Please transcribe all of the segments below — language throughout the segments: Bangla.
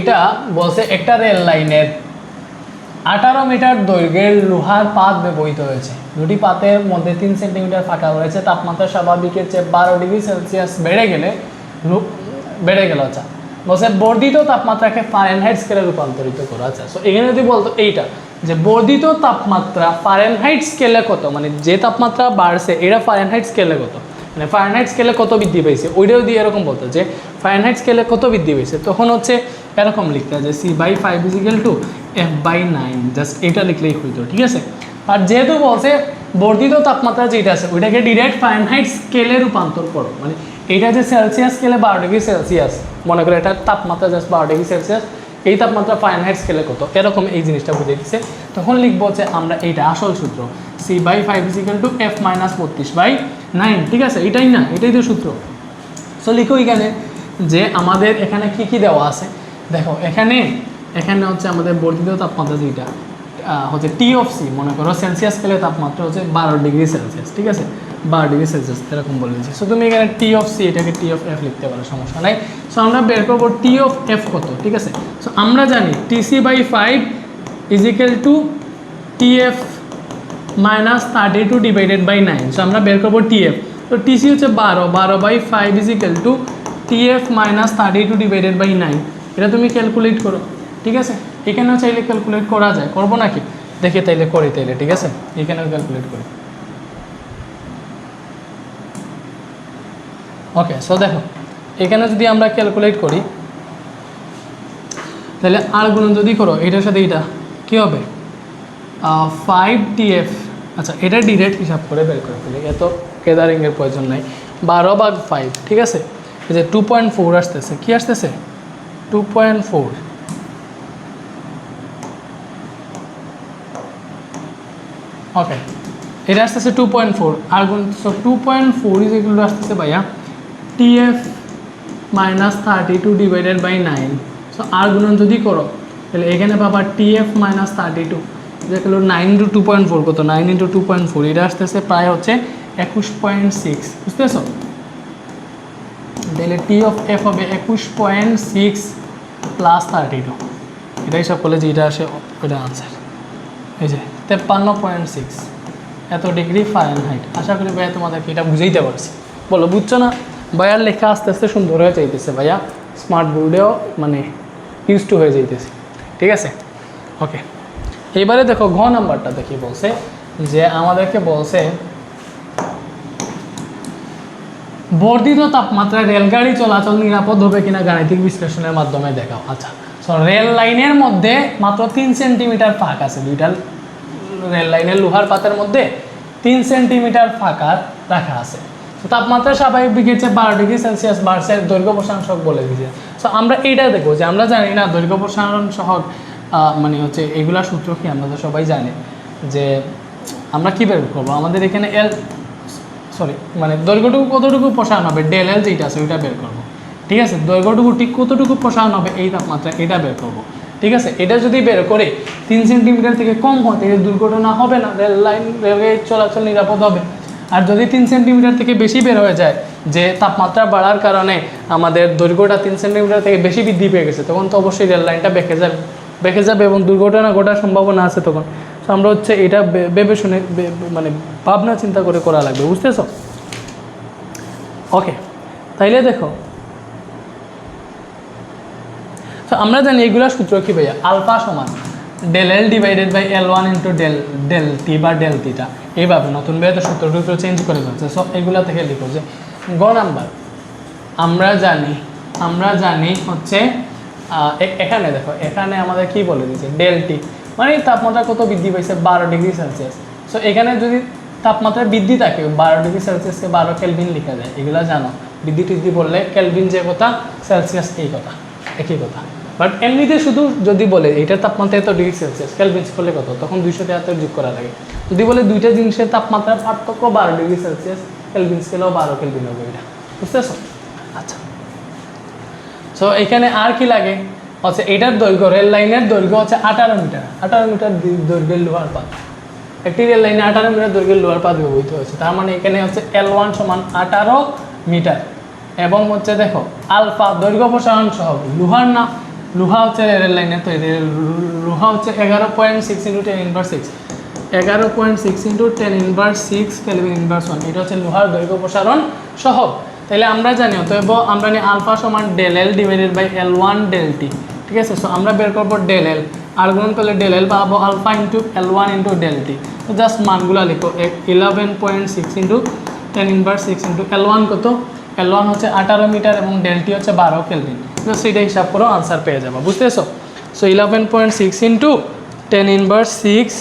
এটা বলছে একটা রেল লাইনের আঠারো মিটার দৈর্ঘ্যের লোহার পাত ব্যবহৃত হয়েছে। দুটি পাতের মধ্যে তিন সেন্টিমিটার ফাঁকা রয়েছে। তাপমাত্রা স্বাভাবিকের চেয়ে বারো ডিগ্রি সেলসিয়াস বেড়ে গেলে বেড়ে গেল আচ্ছা। বলছে বর্ধিত তাপমাত্রাকে ফারেনহাইট স্কেলে রূপান্তরিত করা আচ্ছা সো এখানে যদি বলতো এইটা, যে বর্ধিত তাপমাত্রা ফারেনহাইট স্কেলে কত? মানে যে তাপমাত্রা বাড়ছে এটা ফারেনহাইট স্কেলে কত? মানে ফারেনহাইট স্কেলে কত বৃদ্ধি পেয়েছে? ওইটাও দিয়ে এরকম বলতো যে ফারেনহাইট স্কেলে কত বৃদ্ধি পেয়েছে? তখন হচ্ছে এরকম লিখতে যে C by five equal to F by nine just এটা লিখলেই হইতো ঠিক আছে? আর যেহেতু বলছে বর্ধিত তাপমাত্রা যেটা আছে, ওইটাকে ডিরেক্ট ফারেনহাইট স্কেলে রূপান্তর করো। মানে এটা যে সেলসিয়াস স্কেলে বারো ডিগ্রি সেলসিয়াস মনে করো এটা তাপমাত্রা জাস্ট বারো ডিগ্রি সেলসিয়াস এই তাপমাত্রা ফারেনহাইট স্কেলে কত? এরকম এই জিনিসটা বুঝে দিচ্ছে তখন লিখব যে আমরা এইটা আসল সূত্র। C by five equal to F minus বত্রিশ বাই নাইন ঠিক আছে? এটাই না, এটাই তো সূত্র। সো লিখো এখানে যে আমাদের এখানে কি কি দেওয়া আছে। দেখো, এখানে এখানে হচ্ছে আমাদের বর্ধিত তাপমাত্রা যেটা হচ্ছে টি অফ সি মনে করো সেলসিয়াস স্কেলে তাপমাত্রা হচ্ছে বারো ডিগ্রি সেলসিয়াস ঠিক আছে? বারো ডিগ্রি সেলসিয়াস এরকম বলে দিচ্ছি সো তুমি এখানে টি অফ সি এটাকে টি অফ এফ লিখতে পারো, সমস্যা নাই। সো আমরা বের করব টি অফ এফ কত, ঠিক আছে? সো আমরা জানি TC by five equal to T F minus thirty two divided by nine so আমরা বের করব টিএফ তো টিসি হচ্ছে বারো বারো by five is equal to TF minus thirty two divided by nine এটা তুমি ক্যালকুলেট করো, ঠিক আছে? এখানেও চাইলে ক্যালকুলেট করা যায়, করব নাকি? দেখে তাইলে করি তাইলে, ঠিক আছে? এখানেও ক্যালকুলেট করি। ওকে সো দেখো, এখানে যদি আমরা ক্যালকুলেট করি তাহলে আর গুণ যদি করো, এটার সাথে এটা কী হবে? ফাইভ টিএফ আচ্ছা এটা ডিরেক্ট হিসাব করে বের করে ফেলি। এত কেদারিংয়ের প্রয়োজন নাই। বারো ভাগ ফাইভ ঠিক আছে? এই যে টু পয়েন্ট ফোর আসতেছে। কী আসতেছে? টু পয়েন্ট ফোর ওকে এটা আসতেছে টু পয়েন্ট ফোর আর গুণ so two point four is এগুলো আসতেছে ভাইয়া TF minus thirty two divided by nine so আর গুণন যদি করো, তাহলে এখানে পাবা টিএফ মাইনাস থার্টি টু যেগুলো nine into two point four কত? Nine into two point four এটা আসতেছে প্রায় হচ্ছে একুশ পয়েন্ট সিক্স বুঝতেছ? তাহলে টি অফ এফ হবে একুশ point six plus thirty two এটা হিসাব করলে যেটা আসে ওইটা আনসার এই যে, তেপ্পান্ন পয়েন্ট সিক্স এত ডিগ্রি ফারেন হাইট আশা করি ভাইয়া তোমাদেরকে এটা বুঝাইতে পারছি। বলো, বুঝছ না? ভাইয়ার লেখা আস্তে আস্তে সুন্দর হয়ে যাইতেছে ভাইয়া। স্মার্ট বোর্ডেও মানে ইউজ টু হয়ে যাইতেছে। ঠিক আছে? ওকে এবারে দেখো ঘ নাম্বারটা দেখি বলছে যে আমাদেরকে বলছে, বর্ধিত তাপমাত্রায় রেলগাড়ি চলাচল নিরাপদ হবে কিনা গাণিতিক বিশ্লেষণের মাধ্যমে দেখাও। আচ্ছা সো রেল লাইনের মধ্যে মাত্র তিন সেন্টিমিটার ফাঁক আছে, দুইটা রেল লাইনের লোহার পাতের মধ্যে তিন সেন্টিমিটার ফাঁকা রাখা আছে। তাপমাত্রা স্বাভাবিক বিঘেছে বারো ডিগ্রি সেলসিয়াস বাড়ছে, দৈর্ঘ্য প্রসারণ বলে দিয়েছে। সো আমরা এইটা দেখব যে আমরা জানি না দৈর্ঘ্য প্রসারণ সহগ মানে হচ্ছে এগুলা সূত্র কি আমরা তো সবাই জানি, যে আমরা কী বের করব? আমাদের এখানে এল সরি মানে দৈর্ঘ্যটুকু কতটুকু প্রসারণ হবে? ডেল এল যেটা আছে, ওইটা বের করব। ঠিক আছে? দৈর্ঘ্যটুকু ঠিক কতটুকু প্রসারণ হবে? এই তাপমাত্রা, এটা বের করব। ঠিক আছে? এটা যদি বের করে তিন সেন্টিমিটার থেকে কম হয়, তাহলে দুর্ঘটনা হবে না। রেল লাইন রেলওয়ে চলাচল নিরাপদ হবে। আর যদি তিন সেন্টিমিটার থেকে বেশি বের হয়ে যায়, যে তাপমাত্রা বাড়ার কারণে আমাদের দৈর্ঘ্যটা তিন সেন্টিমিটার থেকে বেশি বৃদ্ধি পেয়ে গেছে, তখন তো অবশ্যই রেল লাইনটা বেঁকে যাবে। বেঁকে যাবে এবং দুর্ঘটনা ঘটার সম্ভাবনা আছে তখন। তো আমরা হচ্ছে এটা ভেবে শুনে মানে ভাবনা চিন্তা করে করা লাগবে, বুঝতেছো? ওকে তাইলে দেখো। তো আমরা জানি এগুলা সূত্র কি ভাইয়া? আলফা সমান del L divided by L one into del del T বা ডেল টিটা এইভাবে নতুন তো সূত্র টুত্র চেঞ্জ করে ফেলছে। সব এগুলা থেকে লিখো যে, গ নাম্বার আমরা জানি আমরা জানি হচ্ছে এখানে দেখো, এখানে আমাদের কি বলে দিয়েছে? ডেল টি মানে তাপমাত্রা কত বৃদ্ধি পাইছে? বারো ডিগ্রি সেলসিয়াস। সো এখানে যদি তাপমাত্রা বৃদ্ধি থাকে, বারো ডিগ্রি সেলসিয়াসকে বারো কেলভিন লেখা যায়। এগুলা জানো। বৃদ্ধি টিদ্ধি বললে কেলভিন যে কথা, সেলসিয়াস এই কথা, একই কথা। বাট এমনিতে শুধু যদি বলে এটার তাপমাত্রা এত ডিগ্রি সেলসিয়াস কেলভিন করলে কত? তখন দুইশো টাকা যোগ করা লাগে। যদি বলে দুইটা জিনিসের তাপমাত্রার পার্থক্য বারো ডিগ্রি সেলসিয়াস কেলভিন স্কেলেও বারো কেলভিন হবে এটা। বুঝতেছো? আচ্ছা। সো এখানে আর কি লাগে? হচ্ছে এটার দৈর্ঘ্য, রেল লাইনের দৈর্ঘ্য হচ্ছে আঠারো মিটার। আঠারো মিটার দৈর্ঘ্যের লোহার পাত। একটি রেল লাইনে আঠারো মিটার দৈর্ঘ্যের লোহার পাত ব্যবহৃত হয়েছে। তার মানে এখানে হচ্ছে এল ওয়ান সমান আঠারো মিটার। এবং হচ্ছে দেখো, আলফা দৈর্ঘ্য প্রসারণ সহ, লোহার না, লোহা হচ্ছে রেল লাইনের তৈরি। লোহা হচ্ছে এগারো point six into ten inverse six এগারো point six into ten inverse six kelvin inverse one এটা হচ্ছে লোহার দৈর্ঘ্য প্রসারণ সহ। তাহলে আমরা জানি, অতএব আমরা নিই আলফা সমান del L divided by L one del T ঠিক আছে? সো আমরা বের করব ডেল এল আর গুণ করলে ডেল এল পাবো alpha into L one into del T just মানগুলো লিখো eleven point six into ten inverse six into L one কত? এল ওয়ান হচ্ছে আঠারো মিটার এবং ডেলটি হচ্ছে বারো কেলভিন তো সেটা হিসাব করো আনসার পেয়ে যাব, বুঝতেছো? So eleven point six into ten inverse six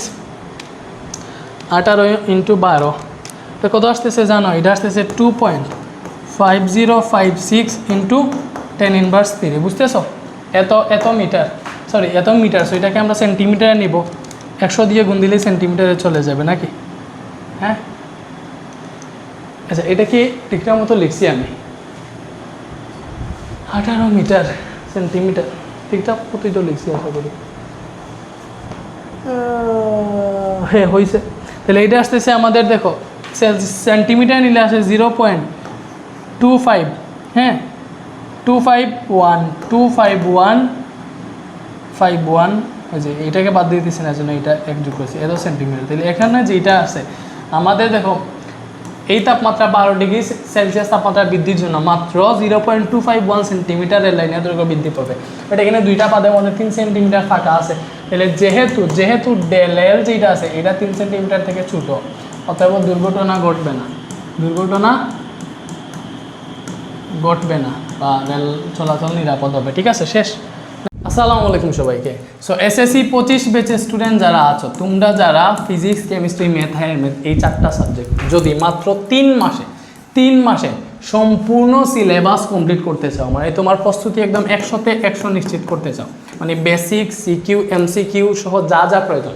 আঠারো ইন্টু বারো। তো কত আসতেছে জানো? এটা আসতেছে two point five zero five six into ten inverse three বুঝতেছো? এত এত মিটার সরি এত মিটার সো এটাকে আমরা সেন্টিমিটারে নিব। একশো দিয়ে গুণ দিলেই সেন্টিমিটারে চলে যাবে নাকি? হ্যাঁ? আচ্ছা এটা কি ঠিকঠাক মতো লিখছি আমি? আঠারো মিটার সেন্টিমিটার ঠিকঠাক মতোই লিখছি আশা করি। হ্যাঁ হয়েছে তাহলে এটা আসতেছে আমাদের, দেখো সেন্টিমিটার নিলে আসে জিরো পয়েন্ট টু ফাইভ হ্যাঁ? Two five one two five one five one ওই যে এটাকে বাদ দিয়ে দিচ্ছি না জন্য এটা এক যোগ করেছি এত সেন্টিমিটার তাহলে এখানে যেটা আছে, আমাদের দেখো, এই তাপমাত্রা বারো ডিগ্রি সেলসিয়াস তাপমাত্রা বৃদ্ধির জন্য মাত্র zero point two five one centimetre rail লাইনের দৈর্ঘ্য বৃদ্ধি পাবে। বাট এখানে দুইটা পাদের মধ্যে তিন সেন্টিমিটার ফাঁকা আছে। তাহলে যেহেতু যেহেতু ডেলের যেটা আছে, এটা তিন সেন্টিমিটার থেকে ছোটো, অতএব দুর্ঘটনা ঘটবে না। দুর্ঘটনা ঘটবে না বা রেল চলাচল নিরাপদ হবে। ঠিক আছে, শেষ। আসসালামু আলাইকুম সবাইকে। সো এসএসসি পঁচিশ বেচের স্টুডেন্ট যারা আছো, তোমরা যারা ফিজিক্স কেমিস্ট্রি ম্যাথ ম্যাথ এই চারটা সাবজেক্ট যদি মাত্র তিন মাসে তিন মাসে সম্পূর্ণ সিলেবাস কমপ্লিট করতে চাও মানে তোমার প্রস্তুতি একদম একশোতে একশো নিশ্চিত করতে চাও মানে বেসিক সিকিউ এমসিকিউ সহ যা যা প্রয়োজন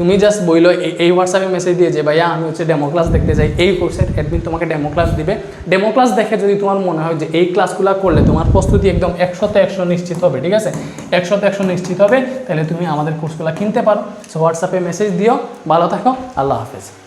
তুমি জাস্ট বইলো এই- হোয়াটসঅ্যাপে মেসেজ দিয়ে যে, ভাইয়া, আমি হচ্ছে ডেমো ক্লাস দেখতে চাই। এই কোর্সের অ্যাডমিন তোমাকে ডেমো ক্লাস দিবে। ডেমো ক্লাস দেখে যদি তোমার মনে হয় যে, এই ক্লাসগুলো করলে তোমার প্রস্তুতি একদম একশোতে একশো নিশ্চিত হবে, ঠিক আছে? একশোতে একশো নিশ্চিত হবে, তাহলে তুমি আমাদের কোর্সগুলো কিনতে পারো। সো হোয়াটসঅ্যাপে মেসেজ দিও। ভালো থাকো। আল্লাহ হাফেজ।